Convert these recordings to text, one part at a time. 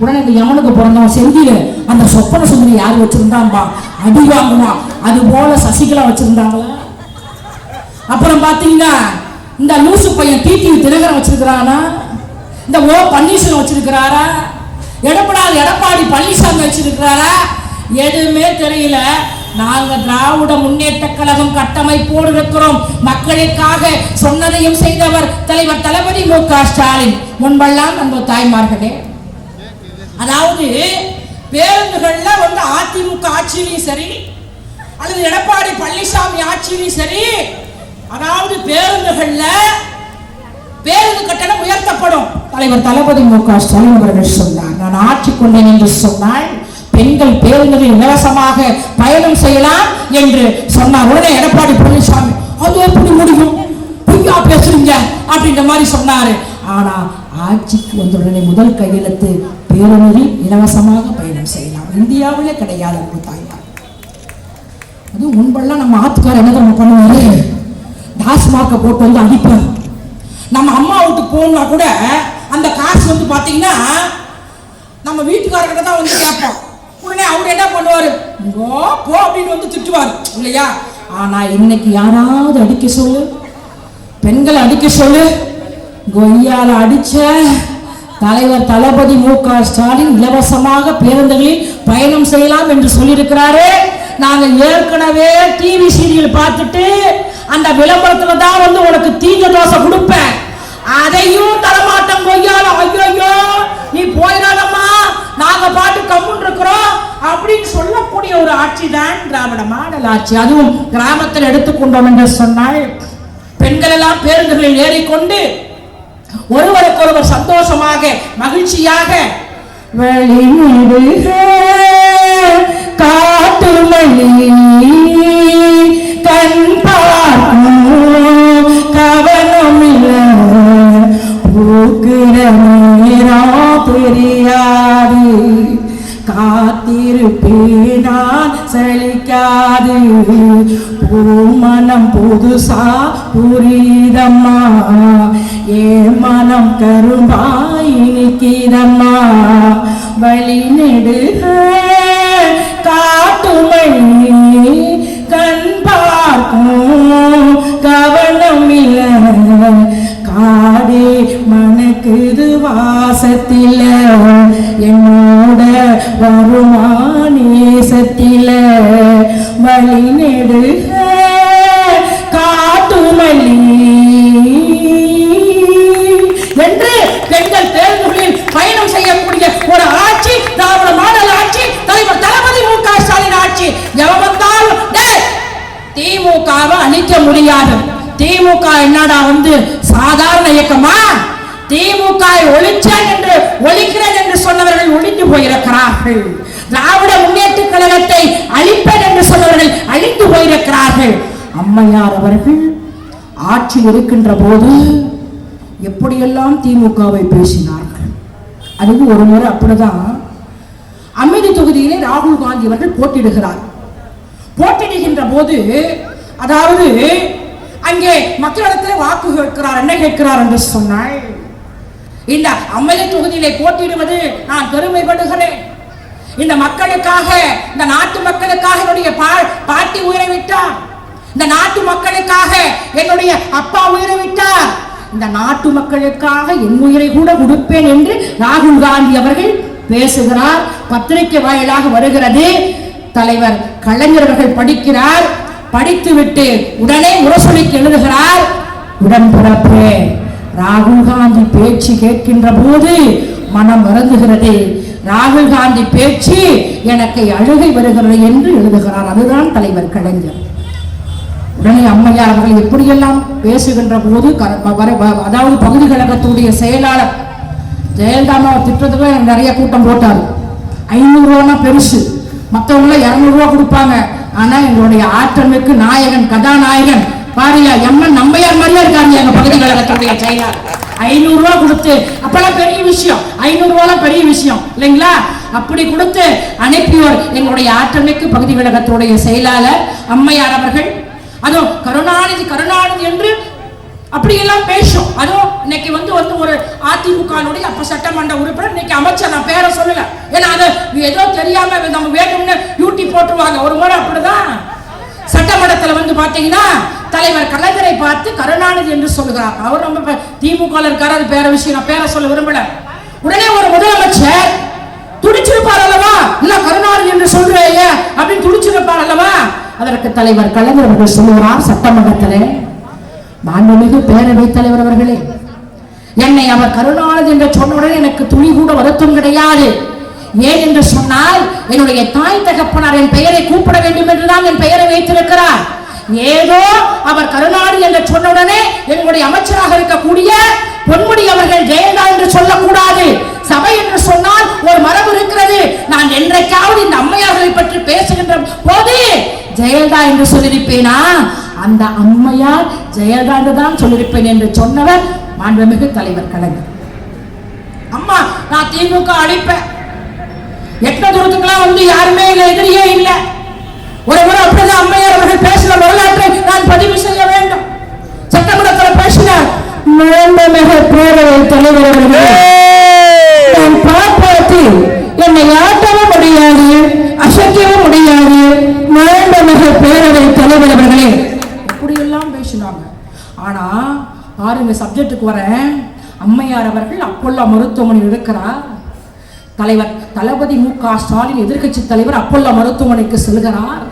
உடனே இந்த யமனுக்கு பிறந்தவன் செந்தில அந்த சொப்பன சுந்தரி யார் வச்சிருந்தான்பா அடி வாங்குவான் அது போல சசிகலா வச்சிருந்தாங்களா? அப்புறம் பாத்தீங்கன்னா இந்த லூசு பையன் டிடி தினகரன் வச்சிருக்கிறானா? இந்த ஓ பன்னீர்செல்வம் வச்சிருக்கிறாரா? எடப்பாடி எடப்பாடி பழனிசாமி வச்சிருக்கிறாரா? எதுவுமே தெரியல. நாங்க திராவிட முன்னேற்ற கழகம் கட்டமைப்போடு இருக்கிறோம் மக்களுக்காக சொன்னதையும் செய்தவர் தலைவர் தளபதி மு க ஸ்டாலின். முன்பெல்லாம் நம்ம தாய்மார்களே அதாவது பேருந்துகள்ல வந்து அதிமுக ஆட்சியிலையும் சரி அல்லது எடப்பாடி பழனிசாமி ஆட்சியிலையும் சரி அதாவது பேருந்துகள்ல பேருந்து கட்டணம் உயர்த்தப்படும். தலைவர் தளபதி மு க ஸ்டாலின் அவர்கள் சொன்னார் நான் ஆட்சி கொண்டேன் என்று சொன்னால் பெண்கள் பேருந்துகளில் இலவசமாக பயணம் செய்யலாம் என்று சொன்னார். உடனே எடப்பாடி பழனிசாமி அது எப்படி முடியும்? பொய்யா பேசுறீங்க? அப்படின்ற மாதிரி சொன்னாரு. ஆனா ஆட்சிக்கு வந்த உடனே முதல் கையெழுத்து பேருந்தில் இலவசமாக பயணம் செய்யலாம். இந்தியாவிலே கிடையாது அன்பு தாய்மார் அதுவும் முன்பெல்லாம் நம்ம ஆத்துக்கார என்ன நம்ம பண்ணுவாரு? டாஸ்மார்க்கை போட்டு வந்து அடிப்பார். நம்ம அம்மா வீட்டுக்கு போகணும்னா கூட அந்த காசு வந்து பாத்தீங்கன்னா நம்ம வீட்டுக்காரர்கிட்ட தான் வந்து கேட்போம் உடனே அவர் என்ன பண்ணுவாரு? "இங்கோ போ அப்படின்னு வந்து திட்டுவார். இல்லையா? ஆனா இன்னைக்கு யாராவது அடிக்க சொல்லு. பெண்களை அடிக்க சொல்லு. கொய்யால அடிச்சேன் தலைவர் தளபதி மு க ஸ்டாலின் இலவசமாக பேருந்துகளில் பயணம் செய்யலாம் என்று சொல்லியிருக்கிறாரு. நாங்கள் ஏற்கனவே டிவி சீரியல் பார்த்துட்டு அந்த விளம்பரத்துல தான் வந்து உனக்கு தீஞ்ச தோசை கொடுப்பேன். அதையும் தரமாட்டம் கொய்யால. ஐயோ நீ போயிடாதம்மா. நாங்க பாட்டு கம்முன் இருக்கிறோம் அப்படின்னு சொல்லக்கூடிய ஒரு ஆட்சி தான் திராவிட மாடல் ஆட்சி. அதுவும் கிராமத்தில் எடுத்துக்கொண்டோம் என்று சொன்னால் பெண்கள் எல்லாம் பேருந்துகளில் ஏறிக்கொண்டு ஒருவருக்கொருவர் சந்தோஷமாக மகிழ்ச்சியாக வழிநெடுக காட்டு மணி கண் பார்க்கும் கவனமில்ல பூக்கிற நேரா தெரியாது காத்திருப்பேனான் சலிக்காது மனம் புதுசா புரியுதம்மா? ஏ மனம் கரும்பாய் இனிக்கிறம்மா வழி நெடுக காட்டுமணி கண் பார்க்கும் கவனம் இல்லை. காடே மனக்குது வாசத்தில என்னோட வருமானேசத்தில வழி நெடுக என்னடா வந்து சாதாரண இயக்கமா? திமுக ஒழிச்சேன் என்று ஒழிக்கிறேன் என்று சொன்னவர்கள் ஒழிந்து போயிருக்கிறார்கள். திராவிட முன்னேற்ற கழகத்தை அழிப்பேன் என்று சொன்னவர்கள் அழிந்து போயிருக்கிறார்கள். அம்மையார் அவர்கள் ஆட்சியில் இருக்கின்ற போது எப்படியெல்லாம் திமுகவை பேசினார்கள்? அதுக்கு ஒரு முறை அப்படிதான் அமேதி தொகுதியிலே ராகுல் காந்தி அவர்கள் போட்டியிடுகிறார். போட்டியிடுகின்ற போது அதாவது அங்கே மக்களிடத்தில் வாக்கு கேட்கிறார் என்ன கேட்கிறார் என்று சொன்னால் இந்த அம்மைய தொகுதியிலே போட்டியிடுவது நான் பெருமைப்படுகிறேன். இந்த மக்களுக்காக இந்த நாட்டு மக்களுக்காக என்னுடைய பா- பாட்டி உயிரை விட்டார். இந்த நாட்டு மக்களுக்காக என்னுடைய அப்பா உயிரை விட்டார். இந்த நாட்டு மக்களுக்காக என் உயிரை கூட கொடுப்பேன் என்று ராகுல் காந்தி அவர்கள் பேசுகிறார். பத்திரிகை வாயிலாக வருகிறது. தலைவர் கலைஞர் அவர்கள் படிக்கிறார். படித்துவிட்டு உடனே முரசொலிக்கு எழுதுகிறார் உடன்பிறப்பே ராகுல் காந்தி பேச்சு கேட்கின்ற போது மனம் வருந்துகிறது. ராகுல் காந்தி பேச்சு எனக்கு அழுகை வருகிறது என்று எழுதுகிறார். அதுதான் தலைவர் கலைஞர். உடனே அம்மையார் அவர்கள் எப்படியெல்லாம் பேசுகின்ற போது வ- அதாவது பகுதி கழகத்துடைய செயலாளர் ஜெயலலிதாமா திட்டத்துக்கு எனக்கு நிறைய கூட்டம் போட்டார். ஐநூறு பெருசு. மற்றவங்கள இரநூறுவா கொடுப்பாங்க. ஆனா எங்களுடைய ஆற்றலுக்கு நாயகன் கதாநாயகன். பாரியா எம்என் நம்பையார் மாதிரியே இருக்காங்க எங்க பகுதி கழகத்துடைய செயலாளர். ஐநூறு ரூபா கொடுத்து அப்பெல்லாம் பெரிய விஷயம். ஐநூறு ரூபாலாம் பெரிய விஷயம் இல்லைங்களா? அப்படி கொடுத்து அனுப்பியோர் எங்களுடைய ஆற்றலுக்கு பகுதி கழகத்துடைய செயலாளர் அம்மையார் அவர்கள். அதுவும் கருணாநிதி கருணாநிதி என்று அப்படியெல்லாம் பேசும். அதுவும் இன்னைக்கு வந்து வந்து ஒரு அதிமுகனுடைய அப்ப சட்டமன்ற உறுப்பினர் இன்னைக்கு அமைச்சர் நான் பேரை சொல்லல. ஏன்னா அது ஏதோ தெரியாம நம்ம வேணும்னு யூடியூப் போட்டுருவாங்க. ஒரு முறை அப்படிதான். சட்டமன்றத்தில் வந்து பார்த்தீங்கன்னா தலைவர் கலைஞரை பார்த்து கருணாநிதி என்று சொல்கிறார் அவர் ரொம்ப திமுக இருக்கார் அது பேர விஷயம். நான் பேரை சொல்ல விரும்பல. உடனே ஒரு முதலமைச்சர் துடிச்சிருப்பார் அல்லவா? இல்ல கருணாநிதி என்று சொல்றேன் அப்படின்னு துடிச்சிருப்பார் அல்லவா? அதற்கு தலைவர் கலைஞர் அவர்கள் சொல்லுகிறார் சட்டமன்றத்திலே. மாண்புமிகு பேரவைத் தலைவர் அவர்களே என்னை அவர் கருணாநிதி என்று சொன்னவுடன் எனக்கு துளி கூட வருத்தம் கிடையாது. ஏன் என்று சொன்னால் என்னுடைய தாய் தகப்பனார் என் பெயரை கூப்பிட வேண்டும் என்றுதான் என் பெயரை வைத்திருக்கிறார். ஏதோ அவர் கருணாநிதி என்று சொன்னவுடனே என்னுடைய அமைச்சராக இருக்கக்கூடிய பொன்முடி அவர்கள் ஜெயலலிதா என்று சொல்லக்கூடாது. சபை என்று சொன்னால் ஒரு மரபு இருக்கிறது. நான் என்றைக்காவது இந்த அம்மையார்களை பற்றி பேசுகின்ற போது ஜெயலலிதா என்று சொல்லியிருப்பேனா? அந்த அம்மையார் ஜெயலலிதா தான் சொல்லியிருப்பேன் என்று சொன்னவர் மாண்புமிகு தலைவர் கலைஞர். அம்மா நான் திமுக அழிப்பேன். எட்ட தூரத்துக்கெல்லாம் வந்து யாருமே இல்லை எதிரியே இல்லை. ஒரு முறை அப்படிதான் அம்மையார் அவர்கள் பேசின வரலாற்றை நான் பதிவு செய்ய வேண்டும். சட்டமன்றத்தில் பேசினார். மாண்புமிகு பேரவை தலைவர் அவர்களே நான் பாப்பாத்தி என்னை ஆட்டவும் முடியாது அசைக்கவும் முடியாது. மாண்புமிகு பேரவை தலைவர் அவர்களே இப்படியெல்லாம் பேசினாங்க. ஆனால் பாருங்க சப்ஜெக்டுக்கு வரேன். அம்மையார் அவர்கள் அப்போல்லா மருத்துவமனையில் இருக்கிறார் தலைவர் தளபதி மு க ஸ்டாலின் எதிர்க்கட்சி தலைவர் அப்போல்லா மருத்துவமனைக்கு செல்கிறார்.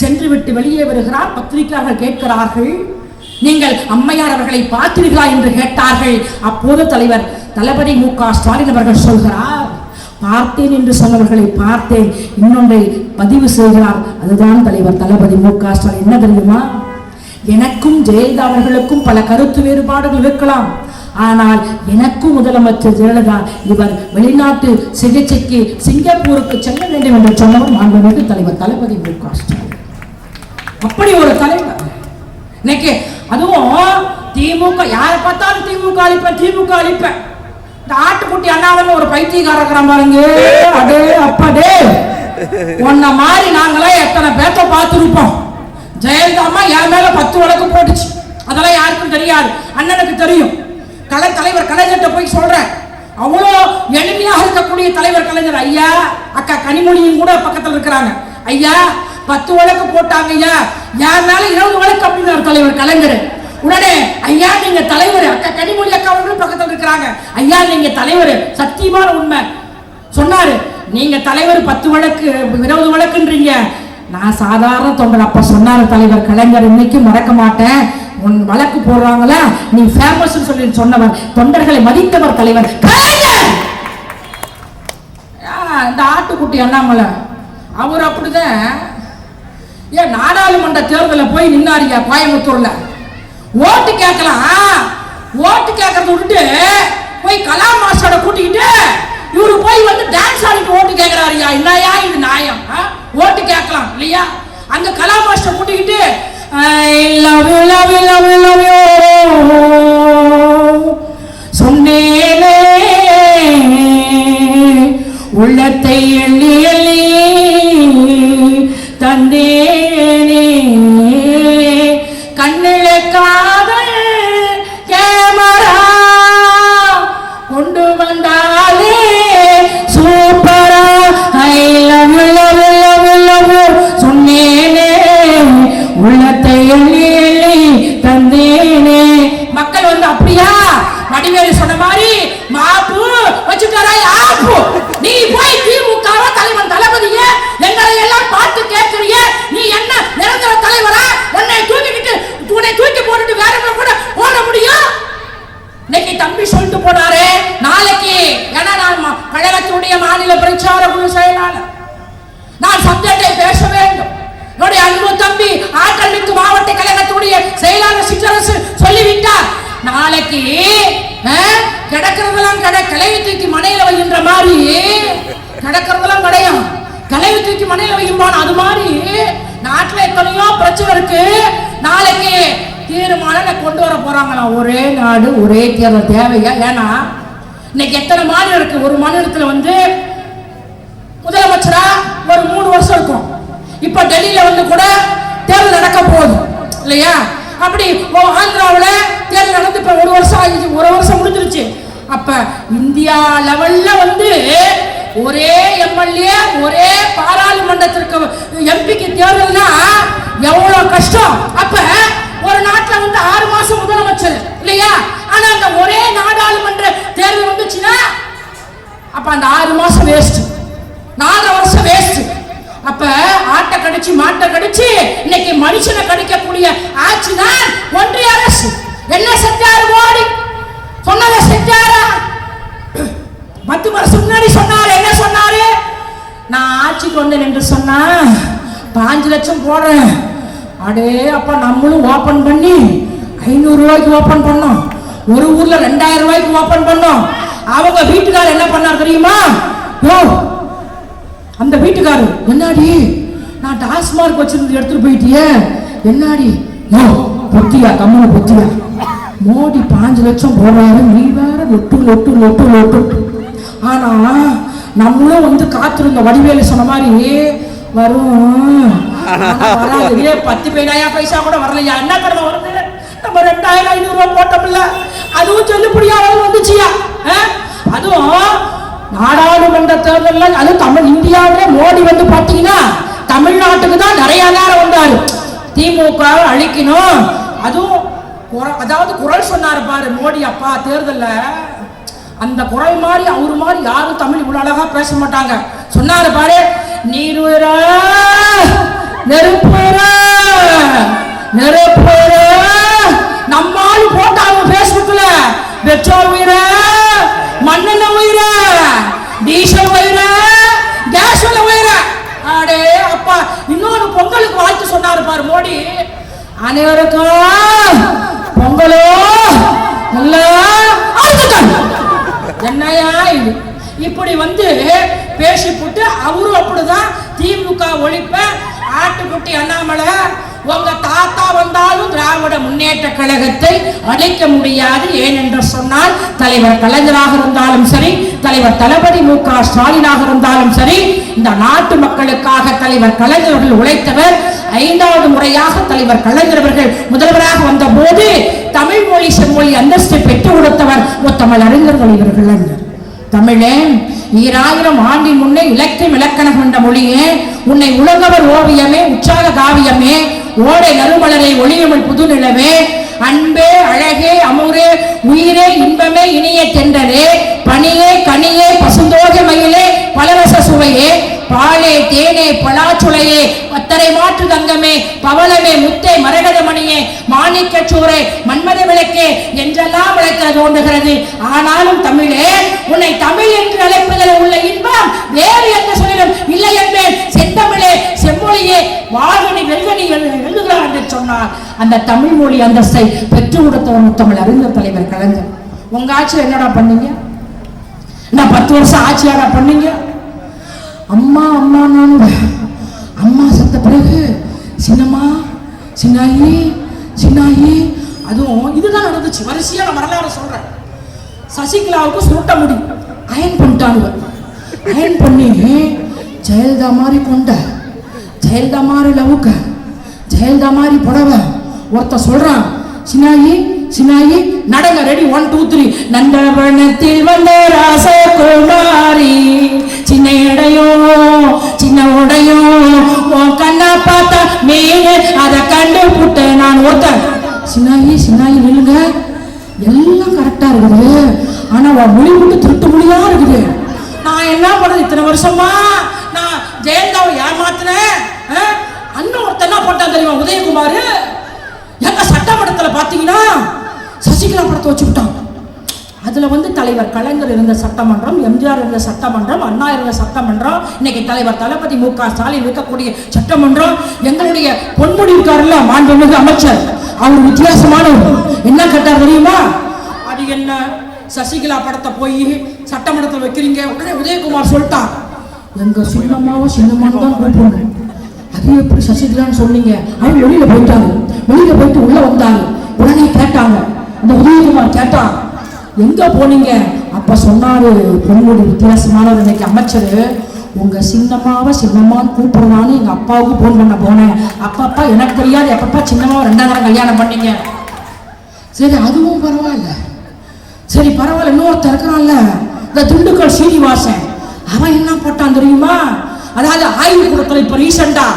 சென்று விட்டு வெளியே வருகிறார். பத்திரிகையாளர்கள் கேட்கிறார்கள் நீங்கள் அம்மையார் அவர்களை பார்த்தீர்களா? என்று கேட்டார்கள். அப்போது தலைவர் தளபதி மு க ஸ்டாலின் அவர்கள் சொல்கிறார் பார்த்தேன் என்று சொன்னவர்களை பார்த்தேன். இன்னொன்றை பதிவு செய்கிறார். அதுதான் தலைவர் தளபதி மு க ஸ்டாலின். என்ன தெரியுமா? எனக்கும் ஜெயலலிதா அவர்களுக்கும் பல கருத்து வேறுபாடுகள் இருக்கலாம். ஆனால் எனக்கும் முதலமைச்சர் ஜெயலலிதா இவர் வெளிநாட்டு சிகிச்சைக்கு சிங்கப்பூருக்கு செல்ல வேண்டும் என்று சொன்னவர் மாண்புமிகு தலைவர் தளபதி மு க ஸ்டாலின். அப்படி ஒரு தலைவர். இன்னைக்கு அதுவும் திமுக யாரை பார்த்தாலும் திமுக அழிப்பேன் திமுக அழிப்பேன். இந்த ஆட்டுக்குட்டி அண்ணாவன் ஒரு பைத்தியக்காரர் இருக்கிறான் பாருங்க. அடே அப்பாடே உன்ன மாதிரி நாங்களாம் எத்தனை பேர்த்த பார்த்துருப்போம். ஜெயலலிதா அம்மா என் மேல பத்து வழக்கு போட்டுச்சு? அதெல்லாம் யாருக்கும் தெரியாது. அண்ணனுக்கு தெரியும். கலை தலைவர் கலைஞர்கிட்ட போய் சொல்றேன். அவ்வளோ எளிமையாக இருக்கக்கூடிய தலைவர் கலைஞர் ஐயா அக்கா கனிமொழியும் கூட பக்கத்தில் இருக்கிறாங்க. ஐயா பத்து வழக்கு போட்டாங்க ஐயா. என் மேல இருபது வழக்கு அப்படின்னாரு தலைவர் கலைஞர். உடனே ஐயா நீங்க தலைவர் அக்கா கனிமொழி அக்கா அவர்களும் பக்கத்தில் இருக்கிறாங்க. ஐயா நீங்க தலைவர் சத்தியமான உண்மை. சொன்னாரு நீங்க தலைவர் பத்து வழக்கு இருபது வழக்குன்றீங்க. நான் சாதாரண தொண்டர். அப்ப சொன்னார் தலைவர் கலைஞர் இன்னைக்கு மறக்க மாட்டேன். உன் வழக்கு போடுறாங்களா நீ ஃபேமஸ் சொல்லி சொன்னவர் தொண்டர்களை மதித்தவர் தலைவர் கலைஞர்! இந்த ஆட்டுக்குட்டி அண்ணாமலை? அவர் அப்படிதான். ஏன் நாடாளுமன்ற தேர்தலில் போய் நின்னாருங்க கோயம்புத்தூர்ல. ஓட்டு கேட்கலாம். ஓட்டு கேட்கறத விட்டுட்டு போய் கலா மாஸ்டரோட கூட்டிக்கிட்டு இவரு போய் வந்து டான்ஸ் ஆடிட்டு ஓட்டு கேட்கிறாருயா? என்னையா இது நியாயம் ஆ? ஓட்டு கேட்கலாம் இல்லையா? அங்க கலா மாஸ்டர் கூட்டிக்கிட்டு சொன்னேனே உள்ளத்தை எள்ளி எள்ளி தந்தேனே. கண்ணில காதல் தம்பி சொல்லிட்டு போனாரு நாளைக்கு ஏன்னா நான் ம- கழகத்தினுடைய மாநில பிரச்சார குழு செயலாளர் நான் சப்ஜெக்டை பேச வேண்டும் என்னுடைய அன்பு தம்பி ஆற்றல் மிக்க மாவட்ட கழகத்துடைய செயலாளர் சிற்றரசு சொல்லிவிட்டார் நாளைக்கு அஹ், கிடக்கிறதெல்லாம் கடை கிளவி தூக்கி மனையில வைக்கின்ற மாதிரி கிடக்கிறதெல்லாம் கிடையும் கிளவி தூக்கி மனையில வைக்கும்பான் அது மாதிரி நாட்டுல எத்தனையோ பிரச்சனை இருக்கு நாளைக்கு தீர்மானம் கொண்டு வர போறாங்களாம் ஒரே நாடு ஒரே தேர்தல் தேவையா? ஏன்னா இன்னைக்கு எத்தனை மாநிலம் இருக்கு? ஒரு மாநிலத்தில் வந்து முதலமைச்சரா ஒரு மூணு வருஷம் இருக்கும். இப்ப டெல்லியில வந்து கூட தேர்தல் நடக்க போகுது. இல்லையா? அப்படி ஓ- தேர்தல் நடந்து இப்ப ஒரு வருஷம் ஆகிடுச்சு ஒரு வருஷம் முடிஞ்சிருச்சு. அப்ப இந்தியா லெவல்ல வந்து ஒரே எம்எல்ஏ ஒரே பாராளுமன்றத்திற்கு எம்பிக்கு தேர்தல்னா மனுஷனை கடிக்கக்கூடிய ஆட்சி தான் ஒன்றிய அரசு. என்ன செஞ்சாரு மோடி? சொன்னதை செஞ்சாரா? பத்து வருஷம் முன்னாடி சொன்னாரு. என்ன சொன்னாரு? நான் ஆட்சிக்கு வந்தேன் என்று சொன்னா பாஞ்சு லட்சம் போடுறேன். அடே அப்பா நம்மளும் ஓபன் பண்ணி ஐநூறு ரூபாய்க்கு ஓபன் பண்ணோம். ஒரு ஊர்ல ரெண்டாயிரம் ரூபாய்க்கு ஓபன் பண்ணோம். அவங்க வீட்டுக்காரர் என்ன பண்ணார் தெரியுமா? யோ அந்த வீட்டுக்காரர் என்னடி? நான் டாஸ்மார்க் வச்சிருந்து எடுத்துட்டு போயிட்டியே. என்னாடி? ஓ பொத்தியா கம்மல பொத்தியா மோடி பாஞ்சு லட்சம் போடுறாரு. நீ வேற லொட்டு லொட்டு லொட்டு லொட்டு. ஆனா நம்மளும் வந்து காத்திருந்த வடிவேலு சொன்ன மாதிரி வரும் வராது. பத்து பேனாயிரம் பைசா கூட வரலையா? என்ன கடமை வருது? நம்ம ரெண்டாயிரம் ஐநூறு ரூபாய் போட்டோம்ல. அதுவும் செல்லுபடியா வந்துச்சியா? அதுவும் நாடாளுமன்ற தேர்தல்ல அது தமிழ் இந்தியாவிலே மோடி வந்து பாத்தீங்கன்னா தமிழ்நாட்டுக்கு தான் நிறைய நேரம் வந்தார். திமுக அழிக்கணும். அதுவும் குர- அதாவது குரல் சொன்னார் பாரு மோடி அப்பா தேர்தலில். அந்த குரல் மாதிரி அவரு மாதிரி யாரும் தமிழ் இவ்வளோ அழகா பேச மாட்டாங்க. சொன்னாரு பாரு நீருரா நெருப்புற நெருப்புற நம்மால் போட்டாங்க பேஸ்புக்ல பெட்ரோல் உயிர மண்ணெண்ண உயிர டீசல் உயிர கேஸ் உயிர அடே அப்பா இன்னொரு பொங்கலுக்கு இருப்பார் மோடி. அனைவருக்கும் பொங்கலோ என்னையா இது? இப்படி வந்து பேசி போட்டு அவரும் அப்படிதான் திமுக ஒழிப்ப ஆட்டுக்குட்டி அண்ணாமலை உங்க தாத்தா வந்தாலும் திராவிட முன்னேற்ற கழகத்தை அழைக்க முடியாது ஏனென்று சொன்னால் தலைவர் கலைஞராக இருந்தாலும் சரி தலைவர் தளபதி மு க ஸ்டாலினாக இருந்தாலும் சரி இந்த நாட்டு மக்களுக்காக தலைவர் கலைஞர்கள் உழைத்தவர் ஐந்தாவது முறையாக தலைவர் கலைஞர் அவர்கள் முதல்வராக வந்த போது தமிழ் மொழி செம்மொழி அந்தஸ்தை பெற்றுக் கொடுத்தவர் முத்தமிழ் அறிஞர்கள் இவர்கள் கலைஞர் தமிழே ஈராயிரம் ஆண்டின் முன்னே இலக்கியம் இலக்கணம் கொண்ட மொழியே உன்னை உலகவர் ஓவியமே உற்சாக காவியமே ஓடை நறுமலரை ஒளியமிழ் புதுநிலவே அன்பே அழகே அமுரே உயிரே இன்பமே இனிய தென்றலே பனியே கனியே பசுந்தோக மயிலே பலரச சுவையே பாலே தேனே பலாச்சுளையே பத்தரை மாற்று தங்கமே பவளமே முத்தே மரகதமணியே மணியே சூரே மன்மத விளக்கே என்றெல்லாம் விளக்க தோன்றுகிறது. ஆனாலும் தமிழே உன்னை தமிழ் என்று அழைப்பதில் உள்ள இன்பம் வேறு எந்த சொல்லிலும் இல்லை என்பேன். செந்தமிழே செம்மொழியே வாழ்வனி வெல்வனி எழுதுகிறார் என்று சொன்னார். அந்த தமிழ் மொழி அந்தஸ்தை பெற்று கொடுத்தவன் தமிழ் அறிஞர் தலைவர் கலைஞர். உங்க ஆட்சியில் என்னடா பண்ணீங்க? நான் பத்து வருஷம் ஆட்சியாடா பண்ணீங்க? அம்மா அம்மா நான். அம்மா செத்த பிறகு சின்னம்மா சின்னாயி சின்னாயி அதுவும் இதுதான் நடந்துச்சு. வரிசையா நான் வரலாறு சொல்றேன். சசிகலாவுக்கு சுருட்ட முடி. அயன் பண்ணிட்டானுங்க அயன் பண்ணி ஜெயலலிதா மாதிரி கொண்ட ஜெயலலிதா மாதிரி லவுக்க ஜெயலலிதா மாதிரி புடவை. ஒருத்த சொல்றான் சின்னாயி சின்னாயி நடங்க ரெடி ஒன் டூ த்ரீ நந்தவனத்தில் வந்த ராசகுமாரி சின்ன இடையும் சின்ன உடையோ உன் கண்ணா பார்த்தா மீன் அதை கண்டு புட்டு நான் ஒருத்தன். சின்னாயி சின்னாயி நில்லுங்க. எல்லாம் கரெக்டா இருக்குது. ஆனா உன் மொழி மட்டும் திருட்டு மொழியா இருக்குது. நான் என்ன பண்ணது இத்தனை வருஷமா? நான் ஜெயலலிதாவை ஏமாத்தினேன் ஆ? அண்ணன் ஒருத்தனா போட்டான் தெரியுமா? உதயகுமார்? எங்க சட்டமன்றத்தில் பார்த்தீங்கன்னா சசிகலா படத்தை வச்சுக்கிட்டான் இதில் வந்து தலைவர் கலைஞர் இருந்த சட்டமன்றம் எம்ஜிஆர் இருந்த சட்டமன்றம் அண்ணா இருந்த சட்டமன்றம் இன்னைக்கு தலைவர் தளபதி மு க ஸ்டாலின் இருக்கக்கூடிய சட்டமன்றம் எங்களுடைய பொன்முடி இருக்காருல்ல மாண்புமிகு அமைச்சர். அவர் வித்தியாசமானவர். என்ன கேட்டார் தெரியுமா? அது என்ன? சசிகலா படத்தை போய் சட்டமன்றத்தில் வைக்கிறீங்க. உடனே உதயகுமார் சொல்லிட்டார். எங்க சின்னம்மாவும் சின்னம்மான்னு தான் கூப்பிடுங்க அது எப்படி சசிகலான்னு சொன்னீங்க? அவங்க வெளியில போயிட்டாங்க வெளியில போயிட்டு உள்ள வந்தாங்க உடனே கேட்டாங்க. இந்த உதயகுமார் கேட்டான் எங்க போனீங்க? அப்ப சொன்னாரு பொன்முடி வித்தியாசமானவர் இன்னைக்கு அமைச்சர். உங்க சின்னம்மாவை சின்னம்மான்னு கூப்பிடுவான்னு எங்க அப்பாவுக்கு போன் பண்ண போனேன். அப்பா அப்பா எனக்கு தெரியாது எப்பப்பா சின்னம்மாவை ரெண்டாம் தரம் கல்யாணம் பண்ணீங்க? சரி அதுவும் பரவாயில்ல. சரி பரவாயில்ல இன்னொருத்தர் இருக்கிறான்ல. இந்த திண்டுக்கல் சீனிவாசன் அவன் என்ன போட்டான் தெரியுமா? அதாவது ஆய்வு கூடத்தில் இப்போ ரீசெண்டா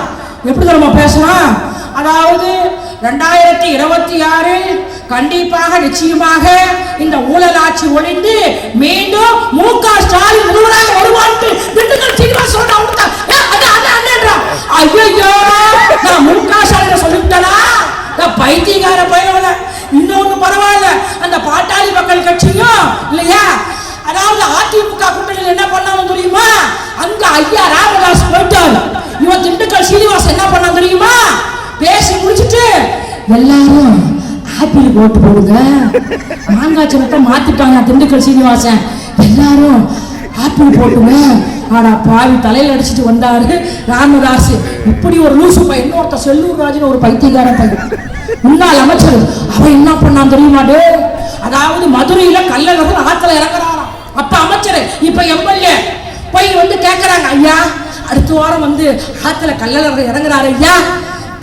எப்படி தெரியுமா பேசலாம் அதாவது ரெண்டாயிரத்தி இருபத்தி ஆறு கண்டிப்பாக நிச்சயமாக இந்த ஊழல் ஆட்சி ஒழிந்து மீண்டும் மு க ஸ்டாலின் முதல்வராக வருவான்ட்டு திண்டுக்கல் சீனிவாசன் சொன்னா அண்ணா, அண்ணா, அண்ணான்றான். ஐயையோ, நான் மு க ஸ்டாலினை சொல்லிவிட்டேனா? நான் பைத்தியக்கார பயணம் இன்னொன்னு பரவாயில்ல அந்த பாட்டாளி மக்கள் கட்சியும் இல்லையா? அதாவது அதிமுக கூட்டணியில் என்ன பண்ணாங்க தெரியுமா? அங்க ஐயா ராமதாஸ் போயிட்டாரு. இவன் திண்டுக்கல் சீனிவாசன் என்ன பண்ணான் தெரியுமா? பேசி முடிச்சிட்டு எல்லாரும் ஆப்பிள் ஓட்டு போடுங்க. மாங்காய் மாத்திட்டாங்க திண்டுக்கல் சீனிவாசன். எல்லாரும் ஆப்பிள் போட்டுங்க. ஆடா பாவி தலையில அடிச்சிட்டு வந்தாரு ராமதாஸ் இப்படி ஒரு லூசு பையன். இன்னொருத்த செல்லூர் ராஜன் ஒரு பைத்தியக்கார பையன். முன்னாள் அமைச்சர். அவன் என்ன பண்ணான் தெரியுமாடு அதாவது மதுரையில கள்ளழகர் ஆத்துல இறங்குறாராம். அப்ப அமைச்சர் இப்ப எம்எல்ஏ. போய் வந்து கேக்குறாங்க ஐயா அடுத்த வாரம் வந்து ஆத்துல கள்ளழகர் இறங்குறாரு ஐயா.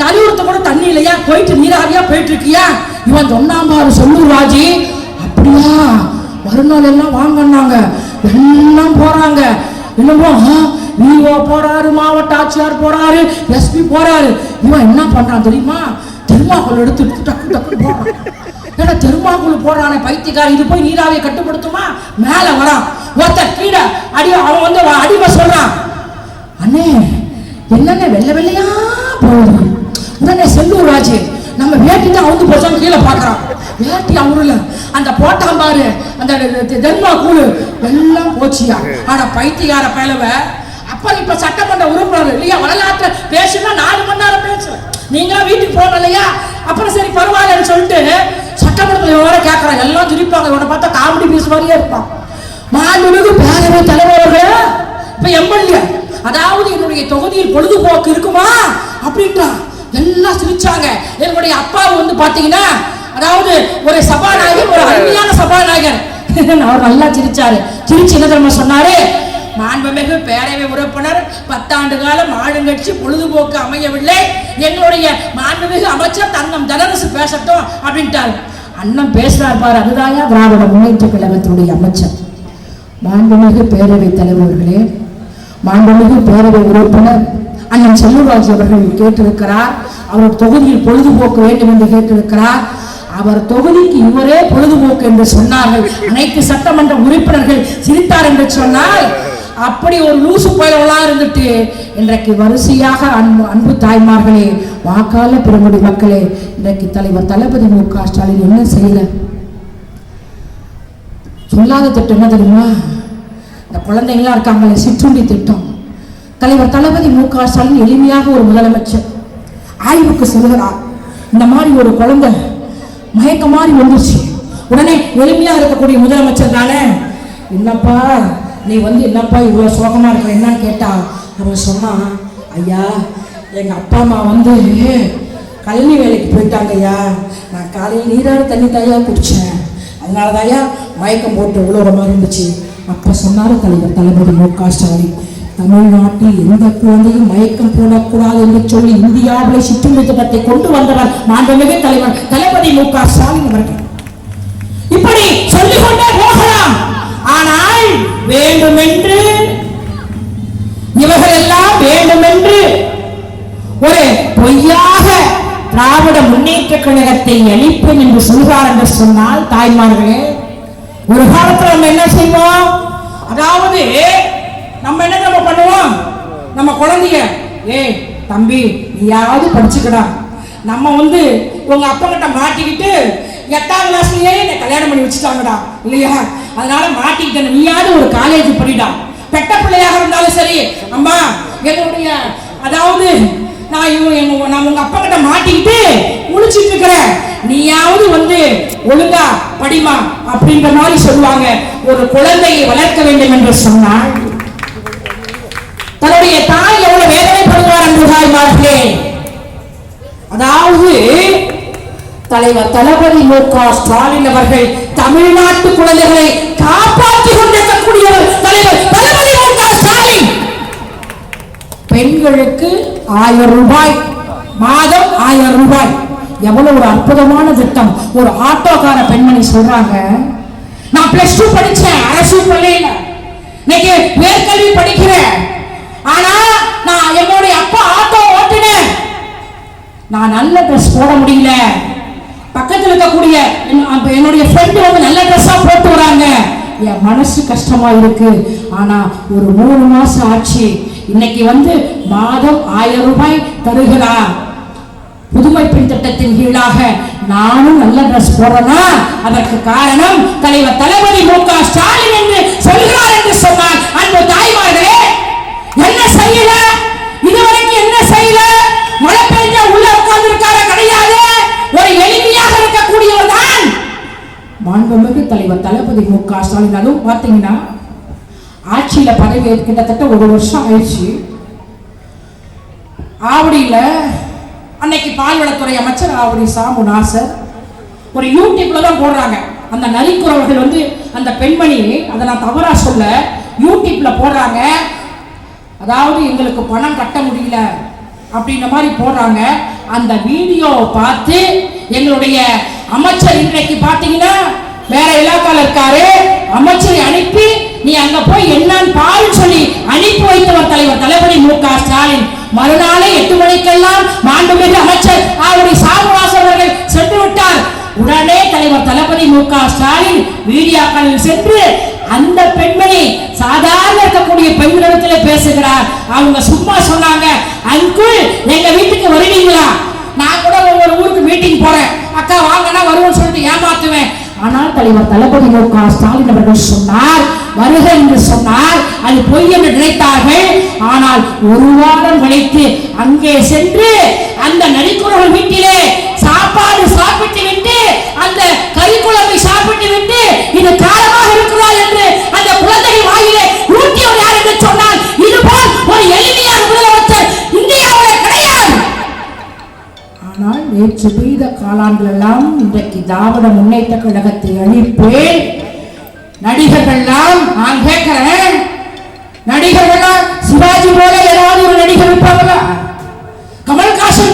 தலையூரத்தை கூட தண்ணி இல்லையா? போயிட்டு நீராவியா போயிட்டு இருக்கியா இவன் சொன்னான் பாரு சொல்லூர் ராஜி. அப்படியா? மறுநாள் எல்லாம் வாங்கினாங்க எல்லாம் போறாங்க. என்னமோ விஓ போறாரு மாவட்ட ஆட்சியார் போறாரு எஸ்பி போறாரு. இவன் என்ன பண்றான் தெரியுமா? தெருமாக்குள் எடுத்து எடுத்து டக்கு டக்கு போறான் ஏன்னா தெருமாக்குள் போறானே பைத்தியக்காரன். இது போய் நீராவியை கட்டுப்படுத்துமா? மேல வரான் ஒருத்த கீழே அடி அவன் வந்து அடிமை சொல்றான். அண்ணே என்னென்ன வெள்ளை வெள்ளையா போகுது? உடனே செல்லூர் ராஜு நம்ம வேட்டி தான் அவுந்து போச்சோம் கீழே பார்க்குறான். வேட்டி அவருல அந்த போட்டான் பாரு அந்த தென்மா கூழு. எல்லாம் போச்சியா. ஆனால் பைத்தியக்கார பயலவ அப்போ இப்போ சட்டமன்ற உறுப்பினர் இல்லையா வரலாற்று பேசுனா நாலு மணி நேரம் பேசுவேன் நீங்களாம் வீட்டுக்கு போகணும் இல்லையா? அப்புறம் சரி பரவாயில்லன்னு சொல்லிட்டு சட்டமன்றத்தில் வர கேட்குறாங்க எல்லாம் சிரிப்பாங்க. இவனை பார்த்தா காமெடி பீஸ் மாதிரியே இருப்பான். மாண்புமிகு பேரவை தலைவர்களே இப்போ எம்எல்ஏ அதாவது என்னுடைய தொகுதியில் பொழுதுபோக்கு இருக்குமா? அப்படின்றான். எல்லாம் சிரிச்சாங்க. என்னுடைய அப்பா வந்து பாத்தீங்கன்னா அதாவது ஒரு சபாநாயகர் ஒரு அருமையான சபாநாயகர். அவர் நல்லா சிரிச்சாரு. சிரிச்சு என்ன தெரியுமா சொன்னாரு? மாண்புமிகு பேரவை உறுப்பினர் பத்தாண்டு காலம் ஆளுங்கட்சி பொழுதுபோக்கு அமையவில்லை. எங்களுடைய மாண்புமிகு அமைச்சர் தன்னம் தனரசு பேசட்டும் அப்படின்ட்டாரு. அண்ணன் பேசுறார் பாரு அதுதான் திராவிட முன்னேற்ற கழகத்தினுடைய அமைச்சர். மாண்புமிகு பேரவைத் தலைவர்களே மாண்புமிகு பேரவை உறுப்பினர் அண்ணன் செல்வராஜ் அவர்கள் கேட்டிருக்கிறார். அவர் தொகுதியில் பொழுதுபோக்கு வேண்டும் என்று கேட்டிருக்கிறார். அவர் தொகுதிக்கு இவரே பொழுதுபோக்கு என்று சொன்னார்கள். அனைத்து சட்டமன்ற உறுப்பினர்கள் சிரித்தார் என்று சொன்னால் அப்படி ஒரு லூசு பயலவெல்லாம் இருந்துட்டு இன்றைக்கு வரிசையாக அன்பு அன்பு தாய்மார்களே வாக்காள பெருமுடி மக்களே இன்றைக்கு தலைவர் தளபதி மு க ஸ்டாலின் என்ன செய்யல சொல்லாத திட்டம் என்ன தெரியுமா? இந்த குழந்தைங்களாம் இருக்காங்களே சிற்றுண்டி திட்டம். தலைவர் தளபதி மு க ஸ்டாலின் எளிமையாக ஒரு முதலமைச்சர். ஆய்வுக்கு செல்கிறார். இந்த மாதிரி ஒரு குழந்தை மயக்க மாதிரி வந்துருச்சு. உடனே எளிமையாக இருக்கக்கூடிய முதலமைச்சர் தானே? என்னப்பா நீ வந்து என்னப்பா இவ்வளோ சோகமாக இருக்கிற என்னன்னு கேட்டா? அவன் சொன்னான் ஐயா எங்கள் அப்பா அம்மா வந்து கல்வி வேலைக்கு போயிட்டாங்க ஐயா. நான் காலையில் நீராட தண்ணி தாயா குடித்தேன் அதனால தாயா மயக்கம் போட்டு உழுவுற மாதிரி இருந்துச்சு. அப்போ சொன்னார் தலைவர் தளபதி மு க ஸ்டாலின். தமிழ்நாட்டில் எந்த குழந்தையும் மயக்கம் போடக்கூடாது என்று சொல்லி இந்தியாவிலே சிற்றுண்டி திட்டத்தை கொண்டு வந்தவர் மாண்புமிகு தலைவர் தளபதி மு க ஸ்டாலின் அவர்கள். இப்படி சொல்லிக் கொண்டே போகலாம். ஆனால் வேண்டுமென்று இவர்கள் எல்லாம் வேண்டுமென்று ஒரு பொய்யாக திராவிட முன்னேற்ற கழகத்தை அழிப்பேன் என்று சொல்கிறார் என்று சொன்னால் தாய்மார்களே ஒரு காலத்துல நம்ம என்ன செய்வோம்? அதாவது நம்ம என்ன நம்ம பண்ணுவோம்? நம்ம குழந்தைய ஏய் தம்பி நீயாவது படிச்சுக்கடா. நம்ம வந்து உங்க அப்பா கிட்ட மாட்டிக்கிட்டு எட்டாம் கிளாஸ்லயே என்னை கல்யாணம் பண்ணி வச்சுட்டாங்கடா. இல்லையா? அதனால மாட்டிக்கிட்டேன் நீயாவது ஒரு காலேஜ் படிடா. பெட்ட பிள்ளையாக இருந்தாலும் சரி அம்மா என்னுடைய அதாவது நான் இவங்க எங்க நான் உங்க அப்பா கிட்ட மாட்டிக்கிட்டு முடிச்சிட்டு இருக்கிறேன் நீயாவது வந்து ஒழுங்கா படிமா அப்படின்ற மாதிரி சொல்லுவாங்க. ஒரு குழந்தையை வளர்க்க வேண்டும் என்று சொன்னால் தன்னுடைய தாய் எவ்வளவு வேதனைப்படுவார் என்று தாய்மார்களே அதாவது தலைவர் தளபதி மு க ஸ்டாலின் அவர்கள் தமிழ்நாட்டு குழந்தைகளை காப்பாற்றிக் கொண்டிருக்கக்கூடியவர் தலைவர் தளபதி மு க ஸ்டாலின். பெண்களுக்கு ஆயிரம் ரூபாய் மாதம் ஆயிரம் ரூபாய். எவ்வளவு ஒரு அற்புதமான திட்டம். ஒரு ஆட்டோக்கார பெண்மணி சொல்றாங்க நான் பிளஸ் டூ படிச்சேன் அரசு பள்ளியில. இன்னைக்கு மேற்கல்வி படிக்கிறேன். ஆனா நான் என்னுடைய அப்பா ஆட்டோ ஓட்டினேன். நான் நல்ல ட்ரெஸ் போட முடியல. பக்கத்தில் இருக்கக்கூடிய என்- என்னுடைய ஃப்ரெண்டு வந்து நல்ல ட்ரெஸ்ஸாக போட்டு வராங்க. என் மனசு கஷ்டமா இருக்கு. ஆனா ஒரு மூணு மாசம் ஆச்சு. இன்னைக்கு வந்து மாதம் ஆயிரம் ரூபாய் தருகிறார் புதுமை பெண் திட்டத்தின் கீழாக நானும் நல்ல ட்ரெஸ் போடுறேன்னா அதற்கு காரணம் தலைவர் தளபதி மு க ஸ்டாலின் என்று சொல்கிறார் என்று சொன்னார் அன்பு தாய்மார்களே என்ன செய்யல? இதுவரைக்கும் என்ன செய்யல? மழை பெய்ஞ்ச உள்ள உட்கார்ந்துருக்கார கிடையாது. ஒரு எளிமையாக இருக்கக்கூடியவர் தான் மாண்புமிகு தலைவர் தளபதி மு க ஸ்டாலின் அதுவும் பார்த்தீங்கன்னா ஆட்சியில பதவி கிட்டத்தட்ட ஒரு வருஷம் ஆயிடுச்சு. ஆவடியில அன்னைக்கு பால்வளத்துறை அமைச்சர் ஆவடி சாமு நாசர் ஒரு யூடியூப்ல தான் போடுறாங்க. அந்த நரிக்குறவர்கள் வந்து அந்த பெண்மணி அதை நான் தவறா சொல்ல யூடியூப்ல போடுறாங்க. அதாவது எங்களுக்கு பணம் கட்ட முடியல அப்படின்ற மாதிரி போடுறாங்க. அந்த வீடியோவை பார்த்து எங்களுடைய அமைச்சர் இன்றைக்கு பார்த்தீங்கன்னா வேற இலாக்கால இருக்காரு. அமைச்சரை அனுப்பி நீ அங்க போய் என்னன்னு பாரு சொல்லி அனுப்பி வைத்தவர் தலைவர் தளபதி மு க ஸ்டாலின். மறுநாளே எட்டு மணிக்கெல்லாம் மாண்புமிகு அமைச்சர் அவருடைய சாமுவாசன் அவர்கள் சென்று விட்டார். உடனே தலைவர் தளபதி மு க ஸ்டாலின் மீடியாக்களில் சென்று அந்த பெண்மணி சாதாரண இருக்கக்கூடிய பெண்களிடத்தில் பேசுகிறார். அவங்க சும்மா சொன்னாங்க அங்குள் எங்க வீட்டுக்கு வருவீங்களா? நான் கூட ஒவ்வொரு ஊருக்கு மீட்டிங் போறேன். அக்கா வாங்கன்னா வருவோம்னு சொல்லிட்டு ஏமாத்துவேன். ஆனால் தலைவர் தளபதி மு க. ஸ்டாலின் அவர்கள் சொன்னார் வருக என்று சொன்னார். அது பொய் என்று நினைத்தார்கள். ஆனால் ஒரு வாரம் கழித்து அங்கே சென்று அந்த நடிக்குறவர்கள் வீட்டிலே சாப்பாடு சாப்பிட்டு விட்டு அந்த கறிக்குழம்பை சாப்பிட்டு விட்டு இது காலமாக இருக்கிறோம் நேற்று பெய்த காலாண்டுகள் எல்லாம் இன்றைக்கு திராவிட முன்னேற்ற கழகத்தை அழிப்பேன் நடிகர்கள்லாம் நான் கேட்கிறேன். நடிகர்கள்லாம் சிவாஜி போல ஏதாவது ஒரு நடிகர் இருப்பாங்களா? கமல்ஹாசன்